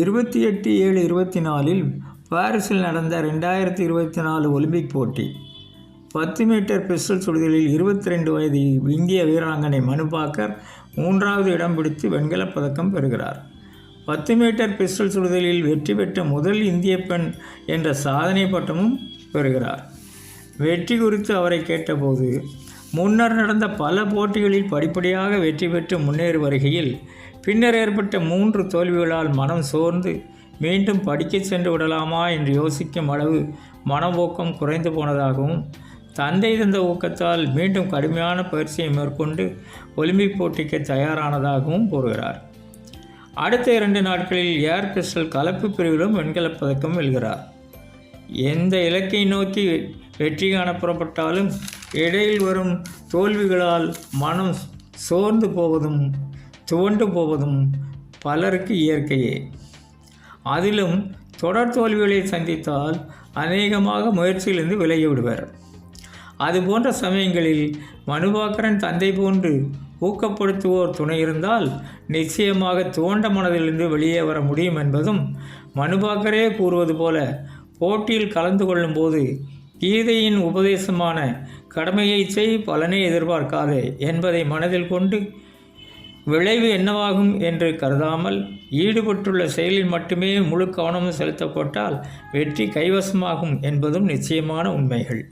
இருபத்தி எட்டு ஏழு இருபத்தி நாலில் பாரிஸில் நடந்த ரெண்டாயிரத்தி இருபத்தி நாலு ஒலிம்பிக் போட்டி. பத்து மீட்டர் பிஸ்டல் சுடுதலில் இருபத்தி ரெண்டு வயது இந்திய வீராங்கனை மனுபாக்கர் மூன்றாவது இடம் பிடித்து வெண்கலப் பதக்கம் பெறுகிறார். பத்து மீட்டர் பிஸ்டல் சுடுதலில் வெற்றி பெற்ற முதல் இந்திய பெண் என்ற சாதனை பட்டமும் பெறுகிறார். வெற்றி குறித்து அவரை கேட்டபோது முன்னர் நடந்த பல போட்டிகளில் படிப்படியாக வெற்றி பெற்று முன்னேறி வருகையில் பின்னர் ஏற்பட்ட மூன்று தோல்விகளால் மனம் சோர்ந்து மீண்டும் படிக்கச் சென்று விடலாமா என்று யோசிக்கும் அளவு மனவோக்கம் குறைந்து போனதாகவும் தந்தை தந்த ஊக்கத்தால் மீண்டும் கடுமையான பயிற்சியை மேற்கொண்டு ஒலிம்பிக் போட்டிக்கு தயாரானதாகவும் கூறுகிறார். அடுத்த இரண்டு நாட்களில் ஏர் பிஸ்டல் கலப்பு பிரிவிலும் வெண்கலப் பதக்கம் வெல்கிறார். எந்த இலக்கை நோக்கி வெற்றி காண புறப்பட்டாலும் இடையில் வரும் தோல்விகளால் மனம் சோர்ந்து போவதும் துவண்டு போவதும் பலருக்கு இயற்கையே. அதிலும் தொடர் தோல்விகளை சந்தித்தால் அநேகமாக முயற்சியிலிருந்து விலகி விடுவர். அது போன்ற சமயங்களில் மனுபாக்கரன் தந்தை போன்று ஊக்கப்படுத்துவோர் துணை இருந்தால் நிச்சயமாக துவண்ட மனதிலிருந்து வெளியே வர முடியும் என்பதும் மனுபாக்கரே கூறுவது போல போட்டியில் கலந்து கொள்ளும்போது கீதையின் உபதேசமான கடமையை செய் பலனை எதிர்பார்க்காதே என்பதை மனதில் கொண்டு விளைவு என்னவாகும் என்று கருதாமல் ஈடுபட்டுள்ள செயலில் மட்டுமே முழு கவனமும் செலுத்தப்பட்டால் வெற்றி கைவசமாகும் என்பதும் நிச்சயமான உண்மைகள்.